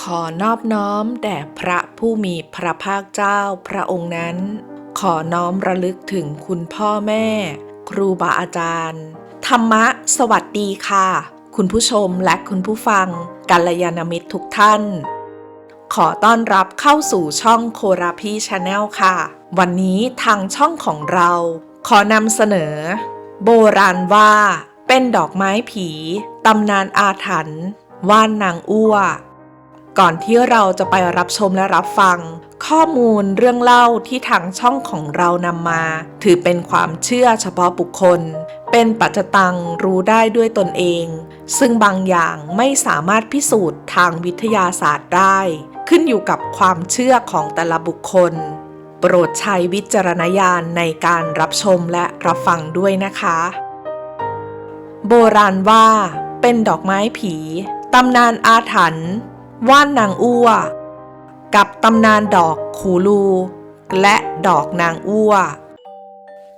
ขอนอบน้อมแด่พระผู้มีพระภาคเจ้าพระองค์นั้น ขอน้อมระลึกถึงคุณพ่อแม่ ครูบาอาจารย์ ธรรมะ สวัสดีค่ะ คุณผู้ชมและคุณผู้ฟังกัลยาณมิตรทุกท่าน ขอต้อนรับเข้าสู่ช่องโคราพีชาแนลค่ะ วันนี้ทางช่องของเรา ขอนำเสนอ โบราณว่า เป็นดอกไม้ผีตำนานอาถรรพ์ว่านนางอ้ว ก่อนที่เราจะไปรับชมและรับฟัง ข้อมูลเรื่องเล่าที่ทางช่องของเรานำมา ถือเป็นความเชื่อเฉพาะบุคคล เป็นปัจจตังรู้ได้ด้วยตนเอง ซึ่งบางอย่างไม่สามารถพิสูจน์ทางวิทยาศาสตร์ได้ ขึ้นอยู่กับความเชื่อของแต่ละบุคคล โปรดใช้วิจารณญาณในการรับชมและรับฟังด้วยนะคะ โบราณว่า เป็นดอกไม้ผีตำนานอาถรรพ์ ว่านนางอ้ว กับตำนานดอกขูลู และดอกนางอ้ว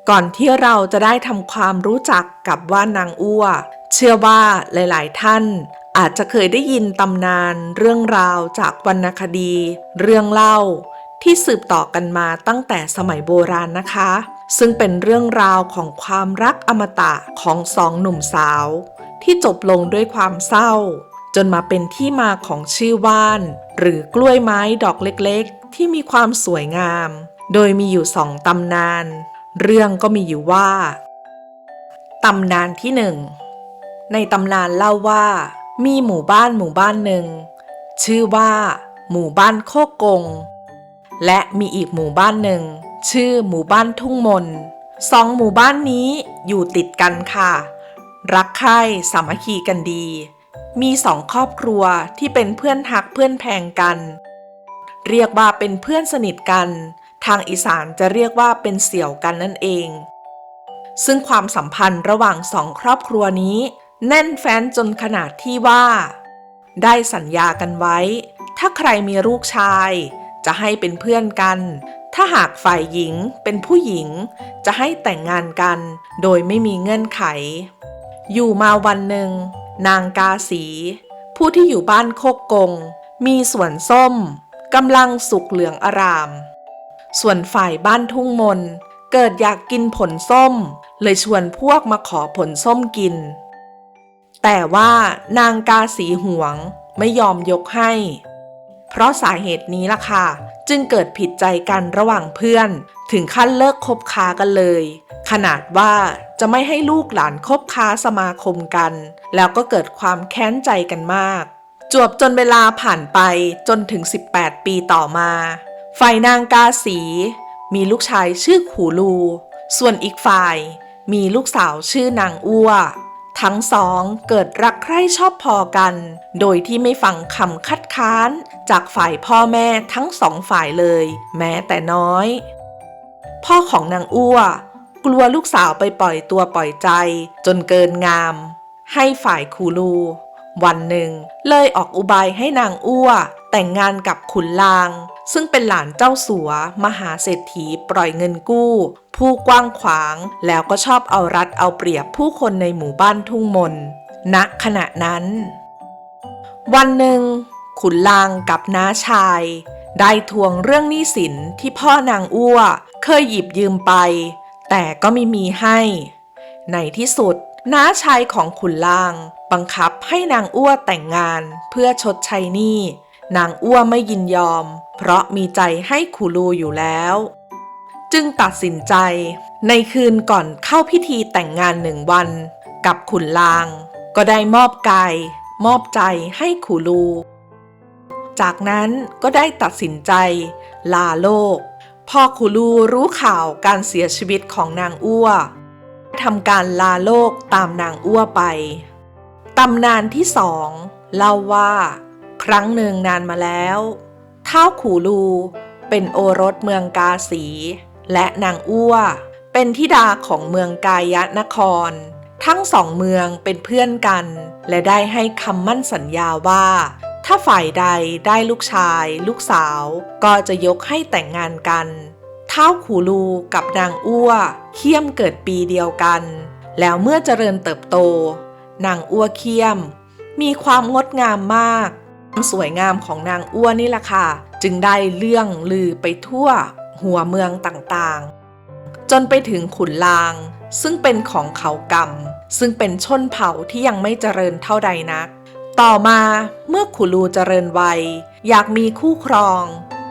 ก่อนที่เราจะได้ทำความรู้จักกับว่านนางอ้ว เชื่อว่าหลาย ๆ ท่านอาจจะเคยได้ยินตำนานเรื่องราวจากวรรณคดี เรื่องเล่า ที่สืบต่อกันมาตั้งแต่สมัยโบราณนะคะ ซึ่งเป็นเรื่องราวของความรักอมตะของสองหนุ่มสาว ที่จบลงด้วยความเศร้า จนมาเป็นที่มาของชื่อว่าน หรือกล้วยไม้ดอกเล็กๆ ที่มีความสวยงาม โดยมีอยู่สองตำนาน เรื่องก็มีอยู่ว่า ตำนานที่หนึ่งในตำนานเล่าว่า มีหมู่บ้านหมู่บ้านหนึ่ง ชื่อว่า หมู่บ้านโคกง และมีอีกหมู่บ้านหนึ่ง ชื่อหมู่บ้านทุ่งมนสองหมู่บ้านนี้อยู่ติดกันค่ะ รักใคร่สามัคคีกันดี มีสองครอบครัวที่เป็นเพื่อนหักเพื่อนแพงกัน เรียกว่าเป็นเพื่อนสนิทกัน ทางอีสานจะเรียกว่าเป็นเสี่ยวกันนั่นเอง ซึ่งความสัมพันธ์ระหว่างสองครอบครัวนี้ แน่นแฟ้นจนขนาดที่ว่า ได้สัญญากันไว้ ถ้าใครมีลูกชาย จะให้เป็นเพื่อนกัน ถ้าหากฝ่ายหญิงเป็นผู้หญิง จะให้แต่งงานกัน โดยไม่มีเงื่อนไข อยู่มาวันหนึ่ง นางกาสี ผู้ที่อยู่บ้านโคกกง มีสวนส้มกำลังสุกเหลืองอาราม ส่วนฝ่ายบ้านทุ่งมน เกิดอยากกินผลส้ม เลยชวนพวกมาขอผลส้มกิน แต่ว่านางกาสีหวงไม่ยอมยกให้ เพราะสาเหตุนี้ล่ะค่ะ จึงเกิดผิดใจกันระหว่างเพื่อน ถึงขั้นเลิกคบค้ากันเลย ขนาดว่าจะไม่ให้ลูกหลานคบค้าสมาคมกัน แล้วก็เกิดความแค้นใจกันมาก จวบจนเวลาผ่านไปจนถึง 18 ปีต่อมา ฝ่ายนางกาสี มีลูกชายชื่อขูลู ส่วนอีกฝ่ายมีลูกสาวชื่อนางอ้ว ทั้งสองเกิดรักใคร่ชอบพอกัน โดยที่ไม่ฟังคำคัดค้าน จากฝ่ายพ่อแม่ทั้งสองฝ่ายเลย แม้แต่น้อย พ่อของนางอ้ว กลัวลูกสาวไปปล่อยตัวปล่อยใจ จนเกินงาม ให้ฝ่ายคูลู วันหนึ่ง เลยออกอุบายให้นางอ้ว แต่งงานกับขุนลาง ซึ่งเป็นหลานเจ้าสัว มหาเศรษฐีปล่อยเงินกู้ ผู้กว้างขวางแล้วก็ชอบเอารัดเอาเปรียบผู้คนในหมู่บ้านทุ่งมนณขณะนั้น วันหนึ่ง ขุนลางกับน้าชายได้ทวงเรื่องหนี้สินที่พ่อนางอ้ว เคยหยิบยืมไป แต่ก็ไม่มีให้ ในที่สุดน้าชายของขุนลาง บังคับให้นางอ้วแต่งงานเพื่อชดใช้หนี้ นางอ้วไม่ยินยอม เพราะมีใจให้ขูลูอยู่แล้ว จึงตัดสินใจ ในคืนก่อนเข้าพิธีแต่งงานหนึ่งวัน กับขุนลาง ก็ได้มอบกาย มอบใจให้ขูลู จากนั้นก็ได้ตัดสินใจ ลาโลก พ่อคูลูรู้ข่าวการเสียชีวิตของนางอ้วทำการลาโลกตามนางอ้วไป ตำนานที่สองเล่าว่า ครั้งหนึ่งนานมาแล้วท้าวขูลูเป็นโอรสเมืองกาสี และนางอ้ว เป็นธิดาของเมืองกายะนคร ทั้งสองเมืองเป็นเพื่อนกัน และได้ให้คำมั่นสัญญาว่า ถ้าฝ่ายใดได้ลูกชาย ลูกสาว ก็จะยกให้แต่งงานกันเท้าขูลูกับนางอ้วเคี่ยมเกิดปีเดียวกัน แล้วเมื่อเจริญเติบโต นางอ้วเคี่ยม มีความงดงามมากความสวยงามของนางอ้วนนี่แหละค่ะ จึงได้เรื่องลือไปทั่วหัวเมืองต่างๆ จนไปถึงขุนลาง ซึ่งเป็นของเขากำซึ่งเป็นชนเผ่าที่ยังไม่เจริญเท่าใดนัก ต่อมาเมื่อขุลูเจริญวัย อยากมีคู่ครอง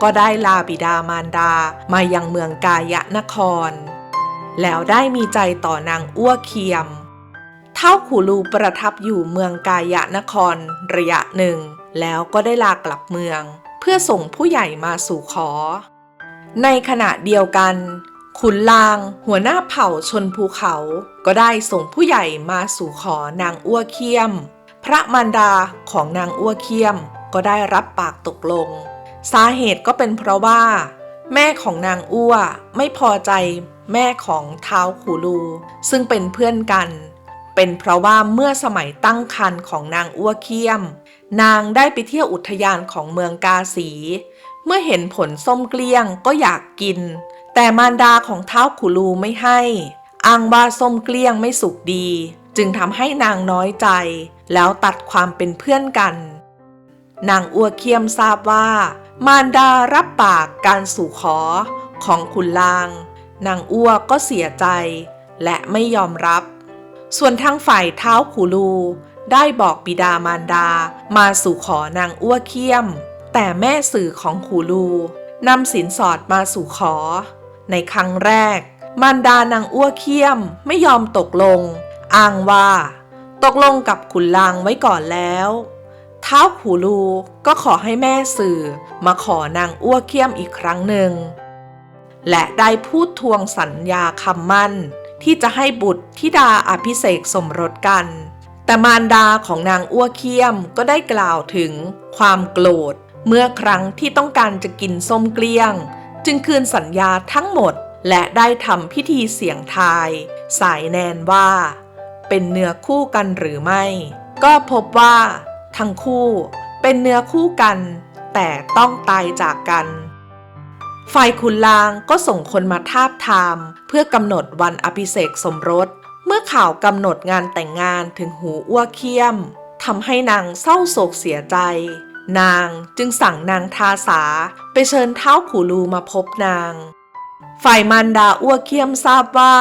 ก็ได้ลาบิดามารดามายังเมืองกายะนคร แล้วได้มีใจต่อนางอ้วเคียม เท่าขูลูประทับอยู่เมืองกายะนคร ระยะหนึ่ง แล้วก็ได้ลากลับเมือง เพื่อส่งผู้ใหญ่มาสู่ขอ ในขณะเดียวกัน ขุนลางหัวหน้าเผ่าชนภูเขา ก็ได้ส่งผู้ใหญ่มาสู่ขอนางอ้วเคียม พระมารดาของนางอ้วเคียมก็ได้รับปากตกลง สาเหตุก็เป็นเพราะว่า แม่ของนางอ้วไม่พอใจแม่ของเท้าขูลู ซึ่งเป็นเพื่อนกัน เป็นเพราะว่าเมื่อสมัยตั้งครรภ์ของนางอ้วเคียม นางได้ไปเที่ยวอุทยานของเมืองกาสี เมื่อเห็นผลส้มเกลี้ยงก็อยากกิน แต่มารดาของเท้าขุลูไม่ให้อ้างว่าส้มเกลี้ยงไม่สุกดี จึงทำให้นางน้อยใจ แล้วตัดความเป็นเพื่อนกัน นางอัวเคียมทราบว่า มารดารับปากการสู่ขอของขุนลาง นางอ้วก็เสียใจ และไม่ยอมรับ ส่วนทางฝ่ายเท้าขูลู ได้บอกบิดามารดามาสู่ขอนางอ้วเคียม แต่แม่สื่อของขูลูนำสินสอดมาสู่ขอ ในครั้งแรก มารดานางอ้วเคียมไม่ยอมตกลง อ้างว่า ตกลงกับขุนลางไว้ก่อนแล้วเท้าขูลูก็ขอให้แม่สื่อมาขอนางอ้วเคียมอีกครั้งหนึ่ง และได้พูดทวงสัญญาคำมั่น ที่จะให้บุตรธิดาอภิเษกสมรสกัน แต่มารดาของนางอ้วเคียมก็ได้กล่าวถึงความโกรธ เมื่อครั้งที่ต้องการจะกินส้มเกลี้ยง จึงคืนสัญญาทั้งหมดและได้ทำพิธีเสี่ยงทาย สายแนนว่า เป็นเนื้อคู่กันหรือไม่ ก็พบว่า ทั้งคู่เป็นเนื้อคู่กัน แต่ต้องตายจากกันฝ่ายขุนลางก็ส่งคนมาทาบทาม เพื่อกำหนดวันอภิเษกสมรส เมื่อข่าวกำหนดงานแต่งงานถึงหูอ้วเคียมทำให้นางเศร้าโศกเสียใจ นางจึงสั่งนางทาสา ไปเชิญเท้าขูลูมาพบนาง ฝ่ายมารดาอ้วเคียมทราบว่า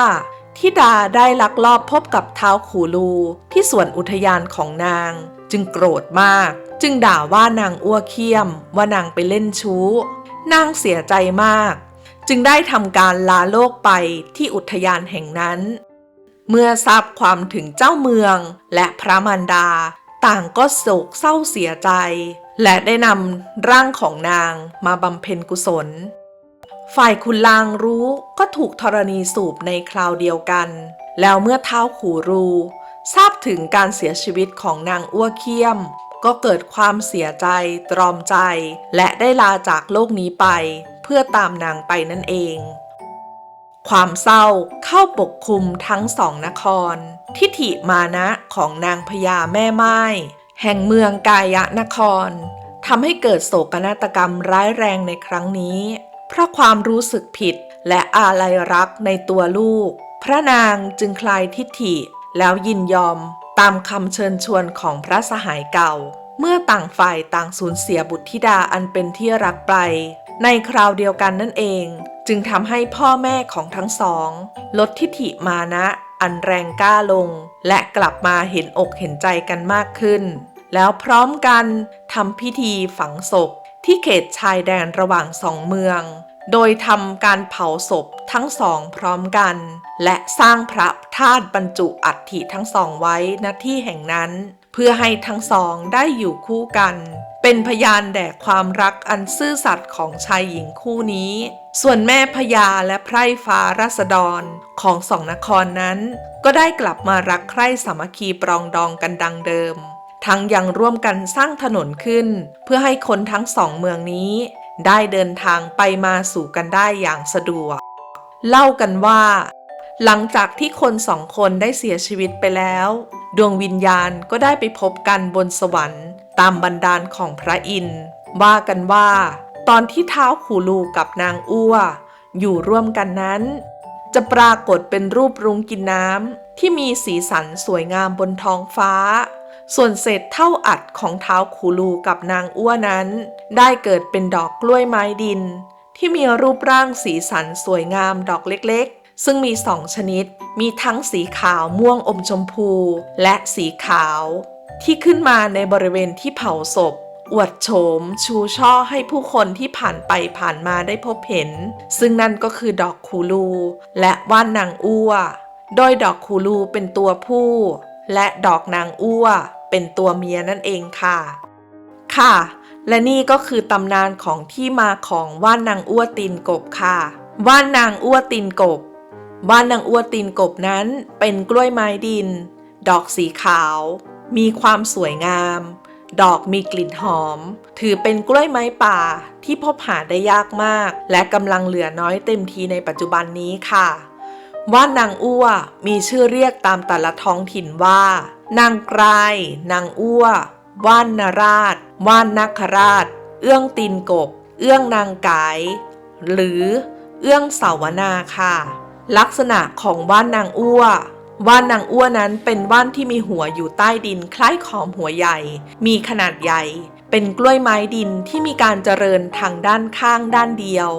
ทิดาได้ลักลอบพบกับเท้าขูลูที่สวนอุทยานของนาง จึงโกรธมาก จึงด่าว่านางอ้วเคียมว่านางไปเล่นชู้ นางเสียใจมาก จึงได้ทำการลาโลกไปที่อุทยานแห่งนั้น เมื่อทราบความถึงเจ้าเมืองและพระมารดา ต่างก็โศกเศร้าเสียใจ และได้นำร่างของนางมาบำเพ็ญกุศล ฝ่ายคุณลางรู้ก็ถูกธรณีสูบในคราวเดียวกัน แล้วเมื่อเท้าขูรู ทราบถึงการเสียชีวิตของนางอ้วเคียม ก็เกิดความเสียใจ ตรอมใจ และได้ลาจากโลกนี้ไป เพื่อตามนางไปนั่นเอง ความเศร้าเข้าปกคลุมทั้งสองนคร ทิฐิมานะของนางพญาแม่ไม้แห่งเมืองกายะนครทำให้เกิดโศกนาฏกรรมร้ายแรงในครั้งนี้ เพราะความรู้สึกผิดและอาลัยรักในตัวลูก พระนางจึงคลายทิฐิแล้วยินยอมตามคำเชิญชวนของพระสหายเก่า เมื่อต่างฝ่ายต่างสูญเสียบุตรธิดาอันเป็นที่รักไป ในคราวเดียวกันนั่นเอง จึงทำให้พ่อแม่ของทั้งสอง ลดทิฐิมานะอันแรงกล้าลง และกลับมาเห็นอกเห็นใจกันมากขึ้น แล้วพร้อมกันทำพิธีฝังศพ ที่เขตชายแดนระหว่างสองเมือง โดยทำการเผาศพทั้งสองพร้อมกัน และสร้างพระธาตุบรรจุอัฐิทั้งสองไว้ณที่แห่งนั้น เพื่อให้ทั้งสองได้อยู่คู่กัน เป็นพยานแด่ความรักอันซื่อสัตย์ของชายหญิงคู่นี้ ส่วนแม่พญาและไพร่ฟ้าราษฎรของสองนครนั้น ก็ได้กลับมารักใคร่สามัคคีปรองดองกันดังเดิม ทั้งยังร่วมกันสร้างถนนขึ้น เพื่อให้คนทั้งสองเมืองนี้ ได้เดินทางไปมาสู่กันได้อย่างสะดวก เล่ากันว่า หลังจากที่คนสองคนได้เสียชีวิตไปแล้ว ดวงวิญญาณก็ได้ไปพบกันบนสวรรค์ ตามบันดาลของพระอินทร์ว่ากันว่า ตอนที่เท้าขูลูกับนางอ้ว อยู่ร่วมกันนั้น จะปรากฏเป็นรูปรุ้งกินน้ำที่มีสีสันสวยงามบนท้องฟ้า ส่วนเศษเท่าอัดของเท้าคูลูกับนางอ้วนั้น ได้เกิดเป็นดอกกล้วยไม้ดิน ที่มีรูปร่างสีสันสวยงามดอกเล็กๆ ซึ่งมีสองชนิด มีทั้งสีขาวม่วงอมชมพู และสีขาว ที่ขึ้นมาในบริเวณที่เผาศพ อวดโฉม ชูช่อให้ผู้คนที่ผ่านไปผ่านมาได้พบเห็น ซึ่งนั่นก็คือดอกคูลู และว่านนางอ้วโดยดอกคูลูเป็นตัวผู้ และดอกนางอ้ว เป็นตัวเมียนั่นเองค่ะ ค่ะ และนี่ก็คือตำนานของที่มาของว่านนางอ้วตีนกบค่ะ ว่านนางอ้วตีนกบ ว่านนางอ้วตีนกบนั้นเป็นกล้วยไม้ดิน ดอกสีขาว มีความสวยงาม ดอกมีกลิ่นหอม ถือเป็นกล้วยไม้ป่าที่พบหาได้ยากมาก และกำลังเหลือน้อยเต็มทีในปัจจุบันนี้ค่ะว่านนางอ้วมีชื่อเรียกตามแต่ละท้องถิ่นว่า นางกราย นางอ้ว ว่านนราช ว่านนาคราช เอื้องตีนกบ เอื้องนางกาย หรือเอื้องเสาวนาค่ะ ลักษณะของว่านนางอ้ว ว่านนางอ้วนั้นเป็นว่านที่มีหัวอยู่ใต้ดินคล้ายขอมหัวใหญ่ มีขนาดใหญ่ เป็นกล้วยไม้ดินที่มีการเจริญทางด้านข้างด้านเดียว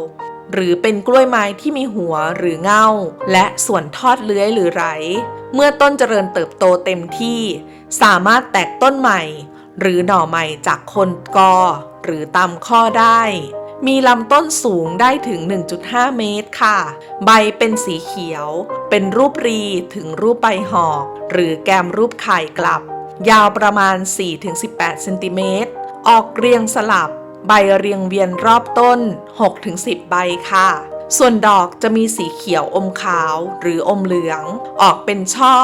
หรือเป็นกล้วยไม้ที่มีหัวหรือเง่า และส่วนทอดเลื้อยหรือไหลเมื่อต้นเจริญเติบโตเต็มที่ สามารถแตกต้นใหม่ หรือหน่อใหม่จากคนกอ หรือตามข้อได้ มีลำต้นสูงได้ถึง 1.5 เมตรค่ะ ใบเป็นสีเขียว เป็นรูปรีถึงรูปใบหอก หรือแกมรูปไข่กลับ ยาวประมาณ 4-18 เซนติเมตร ออกเรียงสลับ ใบเรียงเวียนรอบต้น 6-10 ใบค่ะ ส่วนดอกจะมีสีเขียวอมขาวหรืออมเหลือง ออกเป็นช่อ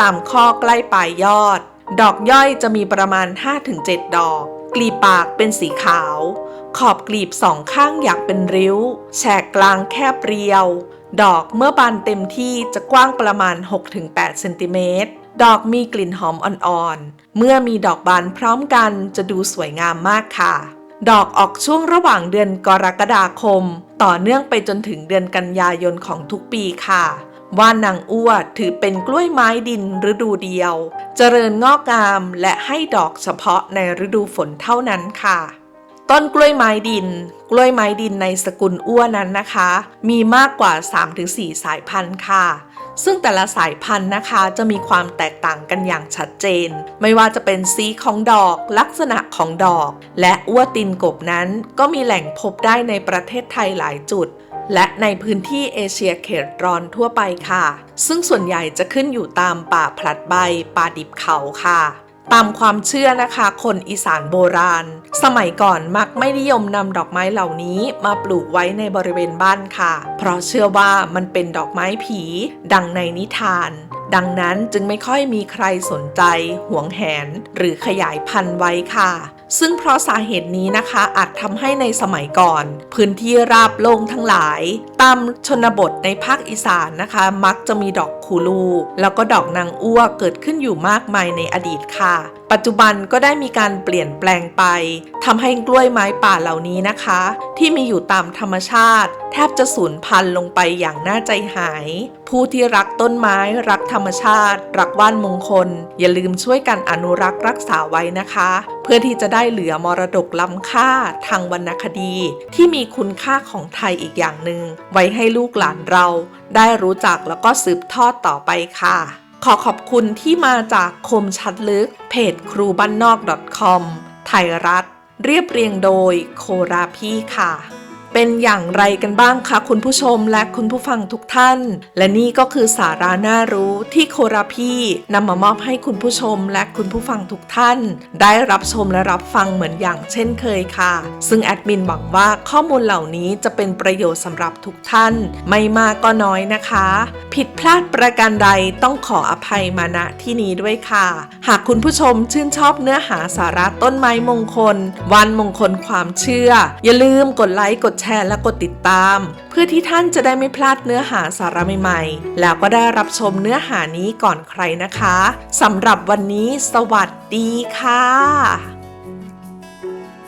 ตามข้อใกล้ปลายยอด ดอกย่อยจะมีประมาณ 5-7 ดอก กลีบปากเป็นสีขาว ขอบกลีบสองข้างอยากเป็นริ้ว แฉกกลางแคบเรียว ดอกเมื่อบานเต็มที่จะกว้างประมาณ 6-8เซนติเมตรดอกมีกลิ่นหอมอ่อนๆ เมื่อมีดอกบานพร้อมกันจะดูสวยงามมากค่ะ ดอกออกช่วงระหว่างเดือนกรกฎาคม ต่อเนื่องไปจนถึงเดือนกันยายนของทุกปีค่ะว่านนางอ้วถือเป็นกล้วยไม้ดินฤดูเดียว เจริญงอกงามและให้ดอกเฉพาะในฤดูฝนเท่านั้นค่ะ ต้นกล้วยไม้ดิน กล้วยไม้ดินในสกุลอ้วนั้นนะคะ มีมากกว่า 3-4 สายพันธุ์ค่ะ ซึ่งแต่ละสายพันธุ์นะคะจะมีความแตกต่างกันอย่างชัดเจน ไม่ว่าจะเป็นสีของดอก ลักษณะของดอก และอ้วตินกบนั้น ก็มีแหล่งพบได้ในประเทศไทยหลายจุด และในพื้นที่เอเชียเขตร้อนทั่วไปค่ะ ซึ่งส่วนใหญ่จะขึ้นอยู่ตามป่าพลัดใบ ป่าดิบเขาค่ะ ตามความเชื่อนะคะ คนอีสานโบราณ สมัยก่อนมักไม่นิยมนำดอกไม้เหล่านี้มาปลูกไว้ในบริเวณบ้านค่ะ เพราะเชื่อว่ามันเป็นดอกไม้ผี ดังในนิทาน ดังนั้นจึงไม่ค่อยมีใครสนใจ หวงแหน หรือขยายพันธุ์ไว้ค่ะ ซึ่งเพราะสาเหตุนี้นะคะอาจทำให้ในสมัยก่อน พื้นที่ราบโล่งทั้งหลาย ตามชนบทในภาคอีสานนะคะ มักจะมีดอกคูลู แล้วก็ดอกนางอ้วเกิดขึ้นอยู่มากมายในอดีตค่ะปัจจุบันก็ได้มีการเปลี่ยนแปลงไปทำให้กล้วยไม้ป่าเหล่านี้นะคะ ที่มีอยู่ตามธรรมชาติ แทบจะสูญพันธุ์ลงไปอย่างน่าใจหาย ผู้ที่รักต้นไม้รักธรรมชาติ รักว่านมงคล อย่าลืมช่วยกันอนุรักษ์รักษาไว้นะคะ เพื่อที่จะได้เหลือมรดกล้ำค่าทางวรรณคดี ที่มีคุณค่าของไทยอีกอย่างหนึ่งไว้ให้ลูกหลานเรา ได้รู้จักแล้วก็สืบทอดต่อไปค่ะ ขอขอบคุณที่มาจากคมชัดลึก เพจครูบ้านนอก .com ไทยรัฐ เรียบเรียงโดยโคราพี่ค่ะ เป็นอย่างไรกันบ้างคะคุณผู้ชมและคุณผู้ฟังทุกท่าน และนี่ก็คือสาระน่ารู้ที่โคราพี่นำมามอบให้คุณผู้ชมและคุณผู้ฟังทุกท่าน ได้รับชมและรับฟังเหมือนอย่างเช่นเคยค่ะ ซึ่งแอดมินหวังว่าข้อมูลเหล่านี้จะเป็นประโยชน์สำหรับทุกท่าน ไม่มากก็น้อยนะคะ ผิดพลาดประการใดต้องขออภัยมาณที่นี้ด้วยค่ะ หากคุณผู้ชมชื่นชอบเนื้อหาสาระต้นไม้มงคล วันมงคลความเชื่อ อย่าลืมกดไลค์กดแชร์และกดติดตาม เพื่อที่ท่านจะได้ไม่พลาดเนื้อหาสาระใหม่ๆ แล้วก็ได้รับชมเนื้อหานี้ก่อนใครนะคะสำหรับวันนี้สวัสดีค่ะ